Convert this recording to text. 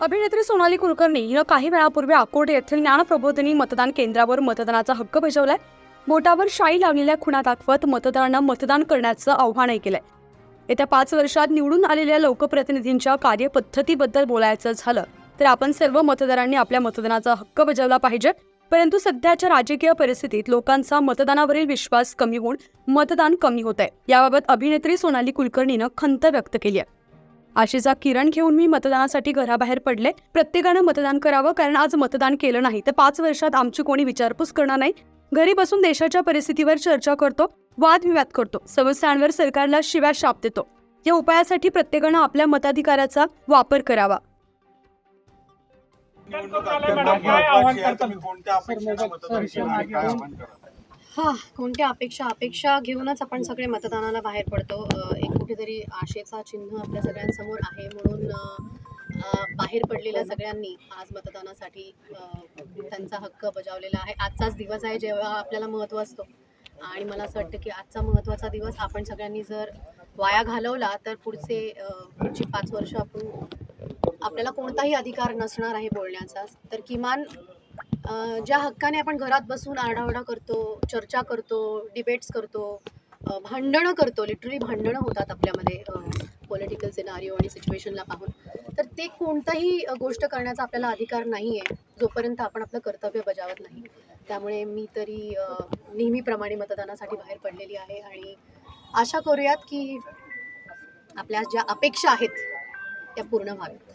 अभिनेत्री सोनाली कुलकर्णी हिनं काही वेळापूर्वी अकोट येथील ज्ञानप्रबोधिनी मतदान केंद्रावर मतदानाचा हक्क बजावलाय. बोटावर शाई लावलेल्या खुणा दाखवत मतदारांना मतदान करण्याचं आव्हानही केलंय. येत्या पाच वर्षात निवडून आलेल्या लोकप्रतिनिधींच्या कार्यपद्धतीबद्दल बोलायचं झालं तर आपण सर्व मतदारांनी आपल्या मतदानाचा हक्क बजावला पाहिजे. परंतु सध्याच्या राजकीय परिस्थितीत लोकांचा मतदानावरील विश्वास कमी होऊन मतदान कमी होत आहे याबाबत अभिनेत्री सोनाली कुलकर्णीनं खंत व्यक्त केली आहे. आशेचा किरण घेऊन मी मतदानासाठी घराबाहेर पडले. प्रत्येकानं मतदान करावं कारण आज मतदान केलं नाही. तर पाच वर्षात आमची कोणी विचारपूस करणार नाही. घरी बसून देशाच्या परिस्थितीवर चर्चा करतो वादविवाद करतो. समस्यांवर सरकारला शिव्या शाप देतो. या उपायासाठी प्रत्येकानं आपल्या मताधिकाराचा वापर करावा. कोणत्या हा कोणत्या अपेक्षा? अपेक्षा घेऊनच आपण सगळे मतदानाला बाहेर पडतो. एक कुठेतरी आशेचा चिन्ह आपल्या सगळ्यांसमोर आहे म्हणून बाहेर पडलेल्या सगळ्यांनी आज मतदानासाठी त्यांचा हक्क बजावलेला आहे. आजचाच दिवस आहे जेव्हा आपल्याला महत्त्व असतो. आणि मला असं वाटतं की आजचा महत्त्वाचा दिवस आपण सगळ्यांनी जर वाया घालवला तर पुढचे पुढची पाच वर्ष आपण आपल्याला कोणताही अधिकार नसणार आहे बोलण्याचा. तर किमान ज्या हक्काने आपण घरात बसून आरडाओरडा करतो चर्चा करतो डिबेट्स करतो भांडणं करतो लिटरली भांडणं होतात आपल्यामध्ये पॉलिटिकल सिनारिओ आणि सिच्युएशनला पाहून तर ते कोणताही गोष्ट करण्याचा आपल्याला अधिकार नाही आहे जोपर्यंत आपण आपलं कर्तव्य बजावत नाही. त्यामुळे मी तरी नेहमीप्रमाणे मतदानासाठी बाहेर पडलेली आहे आणि आशा करूयात की आपल्या ज्या अपेक्षा आहेत त्या पूर्ण व्हाव्यात.